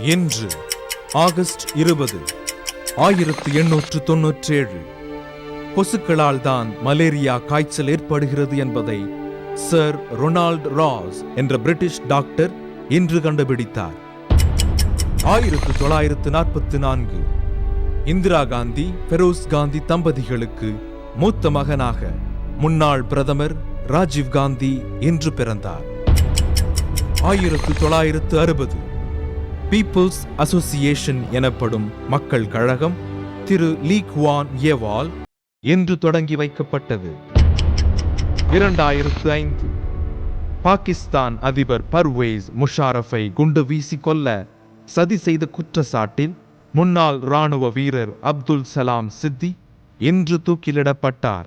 இன்று ஆகஸ்ட் இருபது ஆயிரத்தி எண்ணூற்று தொன்னூற்றேழு. கொசுக்களால் தான் மலேரியா காய்ச்சல் ஏற்படுகிறது என்பதை சர் ரொனால்ட் ராஸ் என்ற பிரிட்டிஷ் டாக்டர் இன்று கண்டுபிடித்தார். ஆயிரத்து தொள்ளாயிரத்து நாற்பத்தி நான்கு இந்திரா காந்தி பெரோஸ் காந்தி தம்பதிகளுக்கு மூத்த மகனாக முன்னாள் பிரதமர் ராஜீவ் காந்தி இன்று பிறந்தார். ஆயிரத்து தொள்ளாயிரத்து அறுபது பீப்புள்ஸ் அசோசியேஷன் எனப்படும் மக்கள் கழகம் திரு லீ குவான் ஏவால் என்று தொடங்கி வைக்கப்பட்டது. இரண்டாயிரத்து ஐந்து பாகிஸ்தான் அதிபர் பர்வேஸ் முஷாரஃபை குண்டு வீசி கொல்ல சதி செய்த குற்றச்சாட்டில் முன்னாள் இராணுவ வீரர் அப்துல் சலாம் சித்தி இன்று தூக்கிலிடப்பட்டார்.